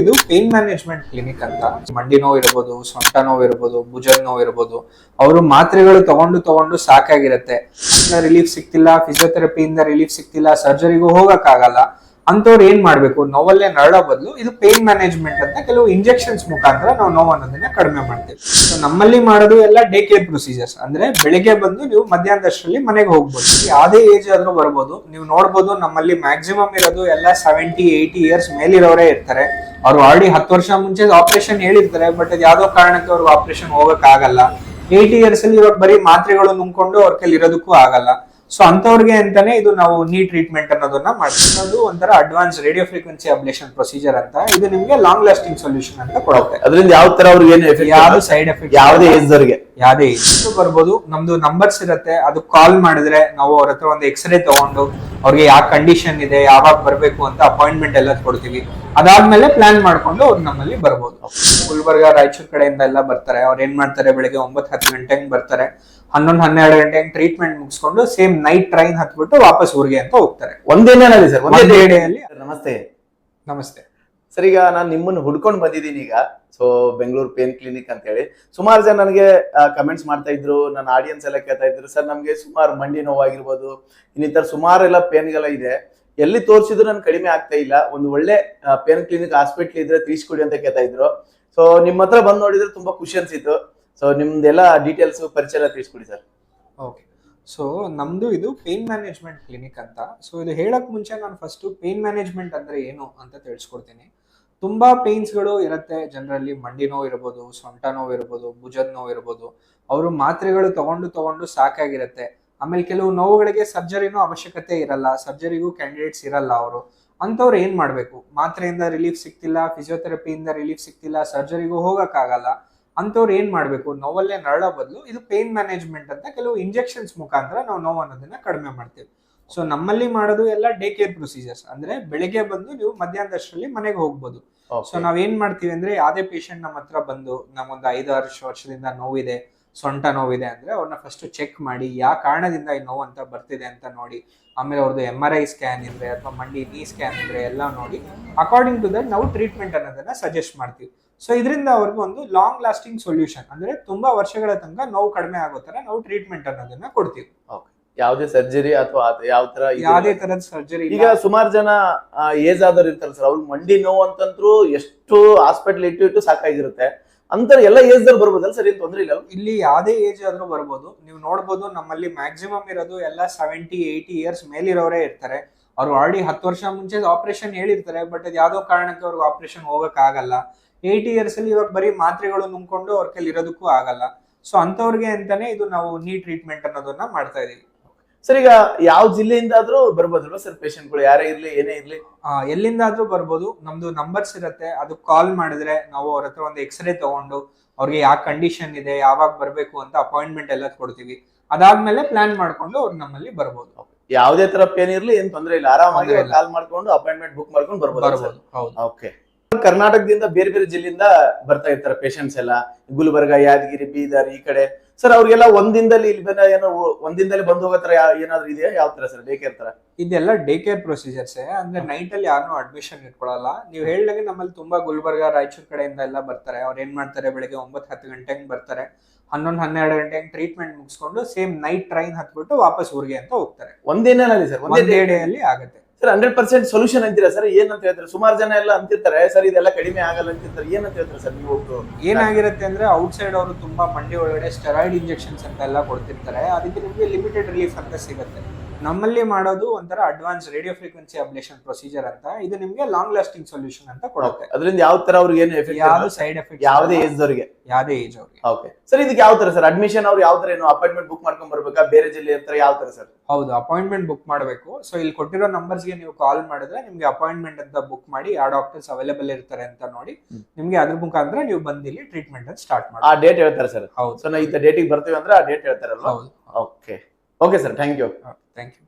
ಇದು pain management clinic ಅಂತ. ಮಂಡಿ ನೋವು ಇರ್ಬೋದು, ಸೊಂಟ ನೋವು ಇರ್ಬೋದು, ಭುಜದ ನೋವು ಇರ್ಬೋದು, ಅವರು ಮಾತ್ರೆಗಳು ತಗೊಂಡು ತಗೊಂಡು ಸಾಕಾಗಿರುತ್ತೆ. Relief ಸಿಕ್ತಿಲ್ಲ ಫಿಸಿಯೋಥೆರಪಿಯಿಂದ relief ಸಿಕ್ತಿಲ್ಲ ಸರ್ಜರಿಗೂ ಹೋಗಕ್ಕಾಗಲ್ಲ. ಅಂತವ್ರು ಏನ್ ಮಾಡ್ಬೇಕು? ನೋವಲ್ಲೇ ನರಳ ಬದಲು ಇದು ಪೇನ್ ಮ್ಯಾನೇಜ್ಮೆಂಟ್ ಅಂತ ಕೆಲವು ಇಂಜೆಕ್ಷನ್ಸ್ ಮುಖಾಂತರ ನಾವು ನೋವು ಅನ್ನೋದನ್ನ ಕಡಿಮೆ ಮಾಡ್ತೀವಿ. ಸೊ ನಮ್ಮಲ್ಲಿ ಮಾಡೋದು ಎಲ್ಲ ಡೇ ಕೇರ್ ಪ್ರೊಸೀಜರ್ಸ್ ಅಂದ್ರೆ ಬೆಳಿಗ್ಗೆ ಬಂದು ನೀವು ಮಧ್ಯಾಹ್ನದಷ್ಟರಲ್ಲಿ ಮನೆಗೆ ಹೋಗ್ಬೋದು. ಯಾವುದೇ ಏಜ್ ಆದ್ರೂ ಬರ್ಬೋದು. ನೀವು ನೋಡ್ಬೋದು ನಮ್ಮಲ್ಲಿ ಮ್ಯಾಕ್ಸಿಮಮ್ ಇರೋದು ಎಲ್ಲ ಸೆವೆಂಟಿ ಏಯ್ಟಿ ಇಯರ್ಸ್ ಮೇಲಿರೋರೇ ಇರ್ತಾರೆ. ಅವ್ರು ಆಲ್ರೆಡಿ ಹತ್ತು ವರ್ಷ ಮುಂಚೆ ಆಪರೇಷನ್ ಹೇಳಿರ್ತಾರೆ ಬಟ್ ಅದು ಯಾವ್ದೋ ಕಾರಣಕ್ಕೆ ಅವ್ರಿಗೆ ಆಪರೇಷನ್ ಹೋಗಕ್ ಆಗಲ್ಲ ಏಯ್ಟಿ ಇಯರ್ಸ್ ಅಲ್ಲಿ ಇವಾಗ ಬರೀ ಮಾತ್ರೆಗಳು ನುಂಗ್ಕೊಂಡು ಅವ್ರ ಕೈಲಿ ಇರೋದಕ್ಕೂ ಆಗಲ್ಲ. ಸೊ ಅಂತವ್ರಿಗೆ ಅಂತಾನೆ ಇದು ನಾವು ನೀ ಟ್ರೀಟ್ಮೆಂಟ್ ಅನ್ನೋದನ್ನ ಮಾಡ್ತೀವಿ. ಅದು ಒಂಥರ advance radio frequency ablation procedure ಅಂತ. ಇದು ನಿಮಗೆ ಲಾಂಗ್ ಲಾಸ್ಟಿಂಗ್ ಸೊಲ್ಯೂಷನ್ ಅಂತ ಕೊಡುತ್ತೆ ಅದರಿಂದ ಯಾವ ತರ ಅವ್ರಿಗೆ ಏನು ಎಫೆಕ್ಟ್ ಯಾವ್ದು ಸೈಡ್ ಎಫೆಕ್ಟ್ ಯಾವುದೇ ಏಜ್ ಯಾವುದೇ ಯಾವ್ದೇ ಏಜ್ ಬರ್ಬೋದು. ನಮ್ದು ನಂಬರ್ಸ್ ಇರುತ್ತೆ. ಅದು ಕಾಲ್ ಮಾಡಿದ್ರೆ ನಾವು ಅವ್ರ ಹತ್ರ ಒಂದು ಎಕ್ಸ್ರೇ ತಗೊಂಡು ಅವ್ರಿಗೆ ಯಾವ ಕಂಡೀಷನ್ ಇದೆ ಯಾವಾಗ ಬರಬೇಕು ಅಂತ ಅಪಾಯಿಂಟ್ಮೆಂಟ್ ಎಲ್ಲ ಕೊಡ್ತೀವಿ. ಅದಾದ್ಮೇಲೆ ಪ್ಲಾನ್ ಮಾಡ್ಕೊಂಡು ಅವ್ರು ನಮ್ಮಲ್ಲಿ ಬರ್ಬೋದು. ಗುಲ್ಬರ್ಗ ರಾಯಚೂರು ಕಡೆಯಿಂದ ಎಲ್ಲ ಬರ್ತಾರೆ. ಅವ್ರು ಏನ್ ಮಾಡ್ತಾರೆ? ಬೆಳಿಗ್ಗೆ ಒಂಬತ್ತು ಹತ್ತು ಗಂಟೆಗೆ ಬರ್ತಾರೆ. ಹನ್ನೊಂದು ಹನ್ನೆರಡು ಗಂಟೆ ಟ್ರೀಟ್ಮೆಂಟ್ ಮುಗಿಸ್ಕೊಂಡು ಸೇಮ್ ನೈಟ್ ಟ್ರೈನ್ ಹತ್ಬಿಟ್ಟು ವಾಪಸ್ ಊರಿಗೆ ಅಂತ ಹೋಗ್ತಾರೆ. ಒಂದೇನಲ್ಲಿ ಸರ್ ಒಂದೇ ಡೇ ಡೇಯಲ್ಲಿ ನಮಸ್ತೆ. ನಮಸ್ತೆ. ಸರ್ ಈಗ ನಾನು ನಿಮ್ಮನ್ನು ಹುಡ್ಕೊಂಡು ಬಂದಿದ್ದೀನಿ ಈಗ. ಸೊ ಬೆಂಗಳೂರು ಪೇನ್ ಕ್ಲಿನಿಕ್ ಅಂತ ಹೇಳಿ. ಸುಮಾರು ಜನ ನನಗೆ ಕಮೆಂಟ್ಸ್ ಮಾಡ್ತಾ ಇದ್ರು ನನ್ನ ಆಡಿಯನ್ಸ್ ಎಲ್ಲ ಕೇಳ್ತಾ ಇದ್ರು. ಸರ್ ನಮಗೆ ಸುಮಾರು ಮಂಡಿ ನೋವಾಗಿರ್ಬೋದು ಇನ್ನಿತರ ಸುಮಾರು ಎಲ್ಲ ಪೇನ್ಗಳ ಇದೆ. ಎಲ್ಲಿ ತೋರಿಸಿದ್ರು ನನ್ ಕಡಿಮೆ ಆಗ್ತಾ ಇಲ್ಲ. ಒಂದು ಒಳ್ಳೆ ಪೇನ್ ಕ್ಲಿನಿಕ್ ಹಾಸ್ಪಿಟ್ಲ್ ಇದ್ರೆ ತಿಳಿಸ್ಕೊಡಿ ಅಂತ ಕೇಳ್ತಾ ಇದ್ರು. ಸೊ ನಿಮ್ಮ ಹತ್ರ ಬಂದು ನೋಡಿದ್ರೆ ತುಂಬಾ ಖುಷಿ ಅನ್ಸಿತ್ತು. ಸೊ ನಿಮ್ದೆಲ್ಲ ಡೀಟೇಲ್ಸ್ ಪರಿಚಯ ಎಲ್ಲ ತಿಳಿಸ್ಕೊಡಿ ಸರ್ ಓಕೆ ಸೊ ನಮ್ದು ಇದು ಪೇನ್ ಮ್ಯಾನೇಜ್ಮೆಂಟ್ ಕ್ಲಿನಿಕ್ ಅಂತ. ಸೊ ಇದು ಹೇಳಕ್ ಮುಂಚೆ ನಾನು ಫಸ್ಟ್ ಪೇನ್ ಮ್ಯಾನೇಜ್ಮೆಂಟ್ ಅಂದ್ರೆ ಏನು ಅಂತ ತಿಳಿಸ್ಕೊಡ್ತೀನಿ. ತುಂಬಾ ಪೇನ್ಸ್ಗಳು ಇರುತ್ತೆ. ಜನರಲ್ಲಿ ಮಂಡಿ ನೋವು ಇರ್ಬೋದು, ಸೊಂಟ ನೋವು ಇರ್ಬೋದು, ಭುಜದ ನೋವು ಇರ್ಬೋದು. ಅವರು ಮಾತ್ರೆಗಳು ತಗೊಂಡು ತಗೊಂಡು ಸಾಕಾಗಿರುತ್ತೆ. ಆಮೇಲೆ ಕೆಲವು ನೋವುಗಳಿಗೆ ಸರ್ಜರಿನೂ ಅವಶ್ಯಕತೆ ಇರಲ್ಲ. ಸರ್ಜರಿಗೂ ಕ್ಯಾಂಡಿಡೇಟ್ಸ್ ಇರಲ್ಲ ಅವರು. ಅಂಥವ್ರು ಏನ್ ಮಾಡ್ಬೇಕು? ಮಾತ್ರೆಯಿಂದ ರಿಲೀಫ್ ಸಿಕ್ತಿಲ್ಲ ಫಿಸಿಯೋಥೆರಪಿಯಿಂದ ರಿಲೀಫ್ ಸಿಗ್ತಿಲ್ಲ, ಸರ್ಜರಿಗೂ ಹೋಗಕ್ಕಾಗಲ್ಲ. ಅಂಥವ್ರು ಏನ್ ಮಾಡ್ಬೇಕು? ನೋವಲ್ಲೇ ನರಳೋ ಬದಲು ಇದು ಪೇನ್ ಮ್ಯಾನೇಜ್ಮೆಂಟ್ ಅಂತ ಕೆಲವು ಇಂಜೆಕ್ಷನ್ಸ್ ಮುಖಾಂತರ ನಾವು ನೋವು ಅನ್ನೋದನ್ನ ಕಡಿಮೆ ಮಾಡ್ತೀವಿ. ಸೊ ನಮ್ಮಲ್ಲಿ ಮಾಡೋದು ಎಲ್ಲ ಡೇ ಕೇರ್ ಪ್ರೊಸೀಜರ್ಸ್ ಅಂದ್ರೆ ಬೆಳಿಗ್ಗೆ ಬಂದು ನೀವು ಮಧ್ಯಾಹ್ನದಷ್ಟರಲ್ಲಿ ಮನೆಗೆ ಹೋಗ್ಬೋದು. ಸೊ ನಾವೇನ್ ಮಾಡ್ತೀವಿ ಅಂದ್ರೆ ಯಾವುದೇ ಪೇಷಂಟ್ ನಮ್ಮ ಹತ್ರ ಬಂದು ನಮ್ಮೊಂದು ವರ್ಷ ವರ್ಷದಿಂದ ನೋವಿದೆ ಸೊಂಟ ನೋವಿದೆ ಅಂದ್ರೆ ಅವ್ರನ್ನ ಫಸ್ಟ್ ಚೆಕ್ ಮಾಡಿ ಯಾವ ಕಾರಣದಿಂದ ಈ ನೋವು ಅಂತ ಬರ್ತಿದೆ ಅಂತ ನೋಡಿ ಆಮೇಲೆ ಅವ್ರದ್ದು ಎಂ ಆರ್ ಐ ಸ್ಕ್ಯಾನ್ ಇದ್ರೆ ಅಥವಾ ಮಂಡಿ ನೀ ಸ್ಕ್ಯಾನ್ ಇದ್ರೆ ಎಲ್ಲ ನೋಡಿ ಅಕಾರ್ಡಿಂಗ್ ಟು ದಟ್ ನಾವು ಟ್ರೀಟ್ಮೆಂಟ್ ಅನ್ನೋದನ್ನ ಸಜೆಸ್ಟ್ ಮಾಡ್ತೀವಿ. ಸೊ ಇದರಿಂದ ಅವ್ರಿಗೆ ಒಂದು ಲಾಂಗ್ ಲಾಸ್ಟಿಂಗ್ ಸೊಲ್ಯೂಷನ್ ಅಂದ್ರೆ ತುಂಬಾ ವರ್ಷಗಳ ತನಕ ನೋವು ಕಡಿಮೆ ಆಗೋ ತರ ನಾವು ಟ್ರೀಟ್ಮೆಂಟ್ ಅನ್ನೋದನ್ನ ಕೊಡ್ತೀವಿ. ಯಾವುದೇ ಸರ್ಜರಿ ಅಥವಾ ಯಾವ ತರ ಯಾವುದೇ. ತರದ ಸರ್ಜರಿ ಈಗ ಸುಮಾರು ಜನ ಏಜ್ ಆದವ್ರು ಇರ್ತಾರೆ ಸರ್ ಅವ್ರಿಗೆ ಮಂಡಿ ನೋವು ಅಂತಂದ್ರು ಎಷ್ಟು ಹಾಸ್ಪಿಟಲ್ ಇಟ್ಟು ಇಟ್ಟು ಸಾಕಾಗಿರುತ್ತೆ. ಅಂತ ಎಲ್ಲ ಏಜ್ ದಲ್ಲಿ ಬರ್ಬೋದಲ್ಲ ಸರ್ ಏನ್ ತೊಂದ್ರೆ ಇಲ್ಲ ಇಲ್ಲಿ ಯಾವ್ದೇ ಏಜ್ ಆದ್ರೂ ಬರ್ಬೋದು. ನೀವು ನೋಡ್ಬೋದು ನಮ್ಮಲ್ಲಿ ಮ್ಯಾಕ್ಸಿಮಮ್ ಇರೋದು ಎಲ್ಲ ಸೆವೆಂಟಿ ಏಯ್ಟಿ ಇಯರ್ಸ್ ಮೇಲಿರೋರೇ ಇರ್ತಾರೆ. ಅವ್ರು ಆಲ್ರೆಡಿ ಹತ್ತು ವರ್ಷ ಮುಂಚೆ ಆಪರೇಷನ್ ಹೇಳಿರ್ತಾರೆ ಬಟ್ ಅದು ಯಾವ್ದೋ ಕಾರಣಕ್ಕೆ ಅವ್ರಿಗೆ ಆಪರೇಷನ್ ಹೋಗಕ್ ಆಗಲ್ಲ. ಏಯ್ಟಿ ಇಯರ್ಸ್ ಅಲ್ಲಿ ಇವಾಗ ಬರೀ ಮಾತ್ರೆಗಳು ನುಂಗ್ಕೊಂಡು ಅವ್ರ ಕೈಲಿ ಇರೋದಕ್ಕೂ ಆಗಲ್ಲ. ಸೊ ಅಂತವ್ರಿಗೆ ಅಂತಾನೆ ಇದು ನಾವು ನೀ ಟ್ರೀಟ್ಮೆಂಟ್ ಅನ್ನೋದನ್ನ ಮಾಡ್ತಾ ಇದೀವಿ. ಸರ್ ಈಗ ಯಾವ ಜಿಲ್ಲೆಯಿಂದ ಆದ್ರೂ ಬರ್ಬೋದಲ್ವಾ ಸರ್ ಪೇಷಂಟ್ಗಳು? ಯಾರೇ ಇರ್ಲಿ ಏನೇ ಇರ್ಲಿ? ಎಲ್ಲಿಂದಾದ್ರೂ ಬರ್ಬೋದು. ನಮ್ದು ನಂಬರ್ಸ್ ಇರುತ್ತೆ. ಅದು ಕಾಲ್ ಮಾಡಿದ್ರೆ ನಾವು ಅವ್ರ ಹತ್ರ ಒಂದು ಎಕ್ಸ್ರೇ ತಗೊಂಡು ಅವ್ರಿಗೆ ಯಾವ ಕಂಡೀಷನ್ ಇದೆ ಯಾವಾಗ ಬರ್ಬೇಕು ಅಂತ ಅಪಾಯಿಂಟ್ಮೆಂಟ್ ಎಲ್ಲ ಕೊಡ್ತೀವಿ. ಅದಾದ್ಮೇಲೆ ಪ್ಲಾನ್ ಮಾಡ್ಕೊಂಡು ಅವ್ರು ನಮ್ಮಲ್ಲಿ ಬರ್ಬೋದು. ಯಾವುದೇ ತರ ಪೇನ್ ಇರ್ಲಿ ಏನ್ ತೊಂದರೆ ಇಲ್ಲ. ಆರಾಮಾಗಿ. ಕಾಲ್ ಮಾಡ್ಕೊಂಡು ಅಪಾಯಿಂಟ್ಮೆಂಟ್ ಬುಕ್ ಮಾಡ್ಕೊಂಡು ಬರ್ಬೋದು ಬರ್ಬೋದು. ಹೌದು. ಓಕೆ. ಕರ್ನಾಟಕದಿಂದ ಬೇರೆ ಬೇರೆ ಜಿಲ್ಲೆಯಿಂದ ಬರ್ತಾ ಇರ್ತಾರೆ ಪೇಷಂಟ್ಸ್ ಎಲ್ಲ. ಗುಲ್ಬರ್ಗ ಯಾದಗಿರಿ ಬೀದರ್ ಈ ಕಡೆ. ಸರ್ ಅವ್ರಿಗೆಲ್ಲ ಒಂದಿನದಲ್ಲಿ ಇಲ್ಲಿ ಬಂದ ಏನೋ ಒಂದಿನದಲ್ಲಿ ಬಂದು ಹೋಗೋ ತರ ಏನಾದ್ರು ಇದೆಯಾ? ಯಾವ ತರ ಸರ್ ಡೇ ಕೇರ್ ತರ? ಇದೆಲ್ಲ ಡೇ ಕೇರ್ ಪ್ರೊಸೀಜರ್ಸ್ ಅಂದ್ರೆ ನೈಟ್ ಅಲ್ಲಿ ಯಾರು ಅಡ್ಮಿಷನ್ ಇಟ್ಕೊಳ್ಳಲ್ಲ ನೀವು ಹೇಳಿದಾಗ ನಮ್ಮಲ್ಲಿ ತುಂಬಾ ಗುಲ್ಬರ್ಗ ರಾಯಚೂರ್ ಕಡೆಯಿಂದ ಎಲ್ಲ ಬರ್ತಾರೆ. ಅವ್ರು ಏನ್ ಮಾಡ್ತಾರೆ? ಬೆಳಿಗ್ಗೆ ಒಂಬತ್ತು ಹತ್ತು ಗಂಟೆಗೆ ಬರ್ತಾರೆ. ಹನ್ನೊಂದು ಹನ್ನೆರಡು ಗಂಟೆಗೆ ಟ್ರೀಟ್ಮೆಂಟ್ ಮುಗಿಸ್ಕೊಂಡು ಸೇಮ್ ನೈಟ್ ಟ್ರೈನ್ ಹತ್ಬಿಟ್ಟು ವಾಪಸ್ ಊರಿಗೆ ಅಂತ ಹೋಗ್ತಾರೆ. ಒಂದಿನಲ್ಲಿ ಸರ್ ಒಂದೇ ಒಂದೇ ಡೇ ಅಲ್ಲಿ ಆಗುತ್ತೆ. ಸರ್ ಹಂಡ್ರೆಡ್ ಪರ್ಸೆಂಟ್ ಸೊಲ್ಯೂಷನ್ ಅಂತೀರಾ ಸರ್? ಏನಂತ ಹೇಳ್ತಾರೆ? ಸುಮಾರು ಜನ ಎಲ್ಲ ಅಂತಿರ್ತಾರೆ, ಸರ್, ಇದೆಲ್ಲ ಕಡಿಮೆ ಆಗಲ್ಲ ಅಂತಿರ್ತಾರೆ. ಏನಂತ ಹೇಳ್ತಾರೆ ಸರ್ ನೀವು ಏನಾಗಿರುತ್ತೆ ಅಂದ್ರೆ ಔಟ್ ಸೈಡ್ ಅವರು ತುಂಬಾ ಮಂಡಿ ಒಳಗಡೆ ಸ್ಟೆರಾಯ್ಡ್ ಇಂಜೆಕ್ಷನ್ಸ್ ಅಂತ ಎಲ್ಲ ಕೊಡ್ತಿರ್ತಾರೆ. ಅದಕ್ಕೆ ನಿಮಗೆ ಲಿಮಿಟೆಡ್ ರಿಲೀಫ್ ಅಂತ ಸಿಗುತ್ತೆ. ನಮ್ಮಲ್ಲಿ ಮಾಡೋದು ಒಂಥರ advance radio frequency ablation procedure ಅಂತ. ಇದು ನಿಮಗೆ ಲಾಂಗ್ ಲಾಸ್ಟಿಂಗ್ ಸೊಲ್ಯೂಷನ್ ಅಂತ ಕೊಡುತ್ತೆ. ಅದರಿಂದ ಯಾವ ತರ ಅವ್ರಿಗೆ ಏನು ಎಫೆಕ್ಟ್ ಯಾವ್ದು ಸೈಡ್ ಎಫೆಕ್ಟ್ ಯಾವುದೇ ಏಜ್ ಅವರಿಗೆ ಯಾವುದೇ ಏಜ್ ಅವ್ರಿಗೆ. ಓಕೆ ಸರ್ ಇದಕ್ಕೆ ಯಾವ ತರ ಸರ್ ಅಡ್ಮಿಷನ್ ಅವ್ರು ಯಾವ ತರ ಏನು ಅಪಾಯಿಂಟ್ಮೆಂಟ್ ಬುಕ್ ಮಾಡ್ಕೊಂಡ್ ಬರ್ಬೇಕಾ? ಬೇರೆ ಜಿಲ್ಲೆ ಇರ್ತಾರೆ ಯಾವ ತರ ಸರ್ ಹೌದು ಅಪಾಯಿಂಟ್ಮೆಂಟ್ ಬುಕ್ ಮಾಡಬೇಕು. ಸೊ ಇಲ್ಲಿ ಕೊಟ್ಟಿರೋ ನಂಬರ್ಸ್ಗೆ ನೀವು ಕಾಲ್ ಮಾಡಿದ್ರೆ ನಿಮ್ಗೆ ಅಪಾಯಿಂಟ್ಮೆಂಟ್ ಅಂತ ಬುಕ್ ಮಾಡಿ ಆ ಡಾಕ್ಟರ್ಸ್ ಅವೈಲೇಬಲ್ ಇರ್ತಾರೆ ಅಂತ ನೋಡಿ ನಿಮಗೆ ಅದ್ರ ಮುಖಾಂತರ ನೀವು ಬಂದು ಇಲ್ಲಿ ಟ್ರೀಟ್ಮೆಂಟ್ ಅಂತ ಸ್ಟಾರ್ಟ್ ಆ ಡೇಟ್ ಹೇಳ್ತಾರೆ ಸರ್ ಹೌದು. ಸೊ ನಾ ಈ ಡೇಟಿಗೆ ಬರ್ತೀವಿ ಅಂದ್ರೆ ಆ ಡೇಟ್ ಹೇಳ್ತಾರಲ್ಲ ಹೌದು. Okay okay sir thank you thank you